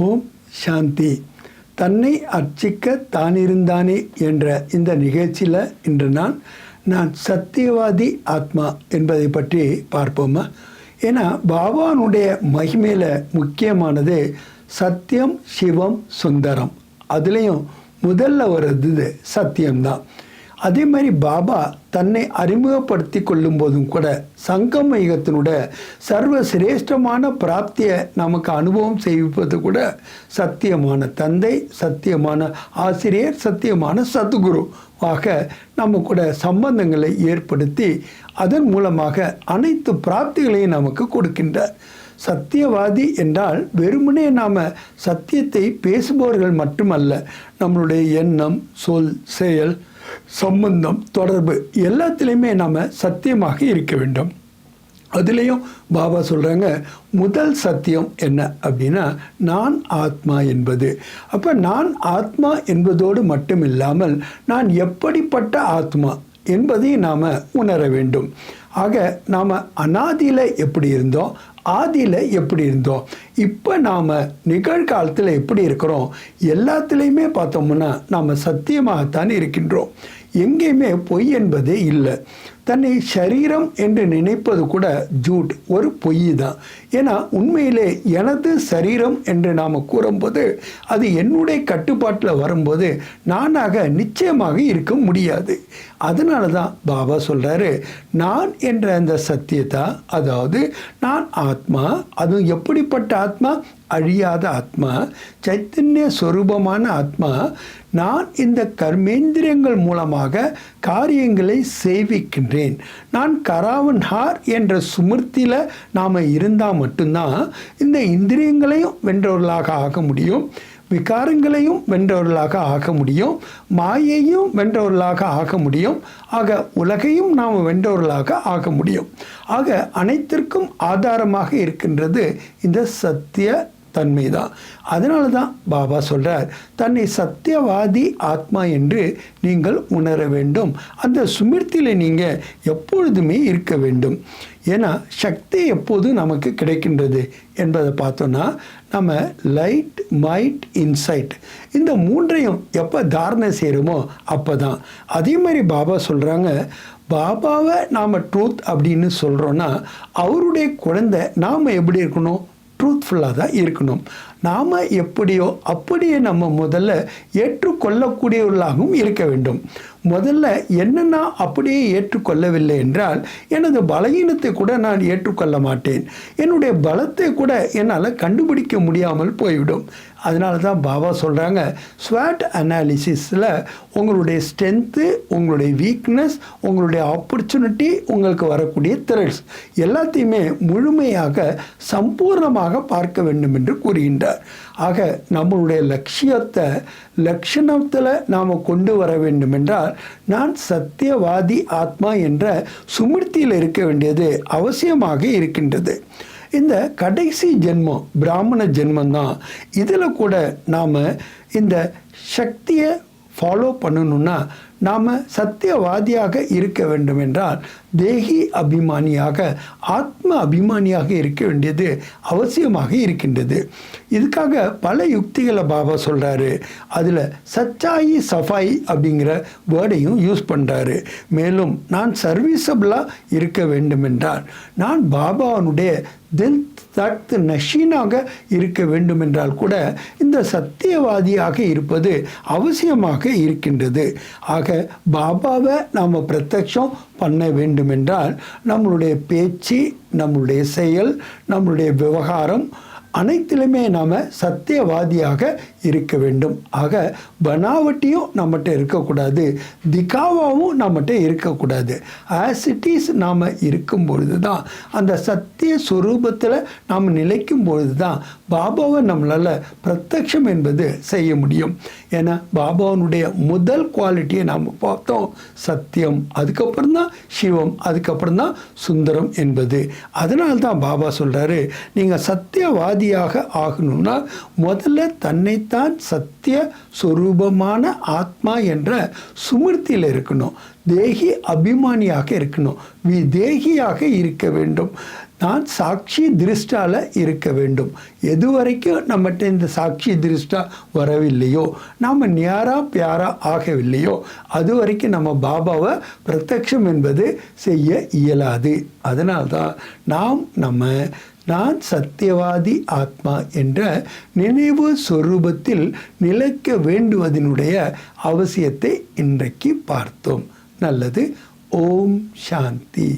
ஓம் சாந்தி. தன்னை அர்ச்சிக்க தானிருந்தானே என்ற இந்த நிகழ்ச்சியில் இன்று நான் நான் சத்தியவாதி ஆத்மா என்பதை பற்றி பார்ப்போமா? ஏன்னா பாபானுடைய மகிமையில் முக்கியமானது சத்தியம் சிவம் சுந்தரம். அதுலேயும் முதல்ல வர்றது சத்தியம்தான். அதே மாதிரி பாபா தன்னை அறிமுகப்படுத்தி கொள்ளும் போதும் கூட சங்கம் யுகத்தினுடைய சர்வ சிரேஷ்டமான பிராப்தியை நமக்கு அனுபவம் செய்விப்பது கூட சத்தியமான தந்தை சத்தியமான ஆசிரியர் சத்தியமான சத்குரு ஆக நம்ம கூட சம்பந்தங்களை ஏற்படுத்தி அதன் மூலமாக அனைத்து பிராப்திகளையும் நமக்கு கொடுக்கின்றார். சத்தியவாதி என்றால் வெறுமனே நாம் சத்தியத்தை பேசுபவர்கள் மட்டுமல்ல நம்மளுடைய எண்ணம் சொல் செயல் சம்பந்தம் தொடர்பு எல்லாத்துலேயுமே நாம் சத்தியமாக இருக்க வேண்டும். அதுலேயும் பாபா சொல்கிறாங்க முதல் சத்தியம் என்ன அப்படின்னா நான் ஆத்மா என்பது. அப்போ நான் ஆத்மா என்பதோடு மட்டும் இல்லாமல் நான் எப்படிப்பட்ட ஆத்மா என்பதையும் நாம் உணர வேண்டும். ஆக நாம் அனாதியில் எப்படி இருந்தோம்? ஆதியில் எப்படி இருந்தோம்? இப்போ நாம் நிகழ்காலத்தில் எப்படி இருக்கிறோம்? எல்லாத்துலேயுமே பார்த்தோம்னா நாம் சத்தியமாகத்தான் இருக்கின்றோம். எங்கேயுமே பொய் என்பதே இல்லை. தன்னை சரீரம் என்று நினைப்பது கூட ஜூட் ஒரு பொய் தான் ஏன்னா உண்மையிலே எனது சரீரம் என்று நாம் கூறும்போது அது என்னுடைய கட்டுப்பாட்டில் வரும்போது நானாக நிச்சயமாக இருக்க முடியாது. அதனால தான் பாபா சொல்கிறாரு நான் என்ற அந்த சத்தியத்தை அதாவது நான் ஆத்மா அதுவும் எப்படிப்பட்ட ஆத்மா? அழியாத ஆத்மா சைத்தன்ய சொரூபமான ஆத்மா. நான் இந்த கர்மேந்திரியங்கள் மூலமாக காரியங்களை சொல்கிறேன். நான் கராவன் ஹார் என்ற சுமிர்த்தியில் நாம் இருந்தால் மட்டும்தான் இந்த இந்திரியங்களையும் வென்றவர்களாக ஆக முடியும் விகாரங்களையும் வென்றவர்களாக ஆக முடியும் மாயையும் வென்றவர்களாக ஆக முடியும் ஆக உலகையும் நாம் வென்றவர்களாக ஆக முடியும். ஆக அனைத்திற்கும் ஆதாரமாக இருக்கின்றது இந்த சத்திய தன்மை தான் அதனால தான் பாபா சொல்கிறார் தன்னை சத்தியவாதி ஆத்மா என்று நீங்கள் உணர வேண்டும். அந்த சுமிர்த்தியில் நீங்கள் எப்பொழுதுமே இருக்க வேண்டும். ஏன்னா சக்தி எப்போது நமக்கு கிடைக்கின்றது. என்பதை பார்த்தோன்னா நம்ம லைட் மைட் இன்சைட் இந்த மூன்றையும் எப்போ தாரணை செய்கிறோமோ அப்போ தான் அதே மாதிரி பாபா சொல்கிறாங்க பாபாவை நாம் ட்ரூத் அப்படின்னு சொல்கிறோன்னா அவருடைய குழந்தை நாம் எப்படி இருக்கணும்? ட்ரூத்ஃபுல்லாக தான் இருக்கணும். நாம் எப்படியோ அப்படியே நம்ம முதல்ல ஏற்றுக்கொள்ளக்கூடியவர்களாகவும் இருக்க வேண்டும். முதல்ல என்னென்னா அப்படியே ஏற்றுக்கொள்ளவில்லை என்றால் எனது பலகீனத்தை கூட நான் ஏற்றுக்கொள்ள மாட்டேன். என்னுடைய பலத்தை கூட என்னால் கண்டுபிடிக்க முடியாமல் போய்விடும். அதனால தான் பாபா சொல்கிறாங்க ஸ்வாட் அனாலிசிஸில் உங்களுடைய ஸ்ட்ரென்த்து உங்களுடைய வீக்னஸ் உங்களுடைய ஆப்பர்ச்சுனிட்டி உங்களுக்கு வரக்கூடிய திரட்ஸ் எல்லாத்தையுமே முழுமையாக சம்பூர்ணமாக பார்க்க வேண்டும் என்று கூறுகின்றார். ஆக நம்மளுடைய லட்சியத்தை லட்சணத்தில் நாம் கொண்டு வர வேண்டும் என்றால் நான் சத்தியவாதி ஆத்மா என்ற சுமிர்த்தியில் இருக்க வேண்டியது அவசியமாக இருக்கின்றது. இந்த கடைசி ஜென்மம் பிராமண ஜென்மந்தான் இதில் கூட நாம் இந்த சக்தியை ஃபாலோ பண்ணணும்னா நாம் சத்தியவாதியாக இருக்க வேண்டும் என்றால் தேகி அபிமானியாக ஆத்ம அபிமானியாக இருக்க வேண்டியது அவசியமாக இருக்கின்றது. இதுக்காக பல யுக்திகளை பாபா சொல்கிறாரு அதில் சச்சாயி சஃபாய் அப்படிங்கிற வேர்டையும் யூஸ் பண்ணுறாரு மேலும் நான் சர்வீசபிளாக இருக்க வேண்டுமென்றால் நான் பாபாவனுடைய தில் தத் நஷீனாக இருக்க வேண்டும் என்றால் கூட இந்த சத்தியவாதியாக இருப்பது அவசியமாக இருக்கின்றது. ஆக பாபாவை நாம் பிரத்யட்சம் பண்ண வேண்டுமென்றால் நம்மளுடைய பேச்சு நம்மளுடைய செயல் நம்மளுடைய விவகாரம் அனைத்திலுமே நாம் சத்தியவாதியாக இருக்க வேண்டும். ஆக பனாவட்டியும் நம்மகிட்ட இருக்கக்கூடாது. திகாவாவும் நம்மகிட்ட இருக்கக்கூடாது. ஆஸ் இட் இஸ் நாம் இருக்கும் பொழுது தான் அந்த சத்திய சுரூபத்தில் நாம் நிலைக்கும் பொழுது தான் பாபாவை நம்மளால் பிரத்யக்ஷம் என்பது செய்ய முடியும். ஏன்னா பாபாவனுடைய முதல் குவாலிட்டியை நாம் பார்த்தோம் சத்தியம் அதுக்கப்புறம் தான் சிவம் அதுக்கப்புறம் தான் சுந்தரம் என்பது. அதனால்தான் பாபா சொல்கிறாரு நீங்கள் சத்தியவாதியாக ஆகணும்னா முதல்ல தன்னை தான் சத்திய சொரூபமான ஆத்மா என்ற சுமிர்த்தியில் இருக்கணும். தேகி அபிமானியாக இருக்கணும். வி தேகியாக இருக்க வேண்டும். நான் சாட்சி திருஷ்டால இருக்க வேண்டும். எது வரைக்கும் நம்மகிட்ட இந்த சாட்சி திருஷ்டா வரவில்லையோ நாம் நியாரா பியாரா ஆகவில்லையோ அது வரைக்கும் நம்ம பாபாவை பிரத்யக்ஷம் என்பது செய்ய இயலாது. அதனால்தான் நாம் நம்ம நான் சத்தியவாதி ஆத்மா என்ற நினைவு சொரூபத்தில் நிலைக்க வேண்டுவதனுடைய அவசியத்தை இன்றைக்கு பார்த்தோம். நல்லது. ஓம் சாந்தி.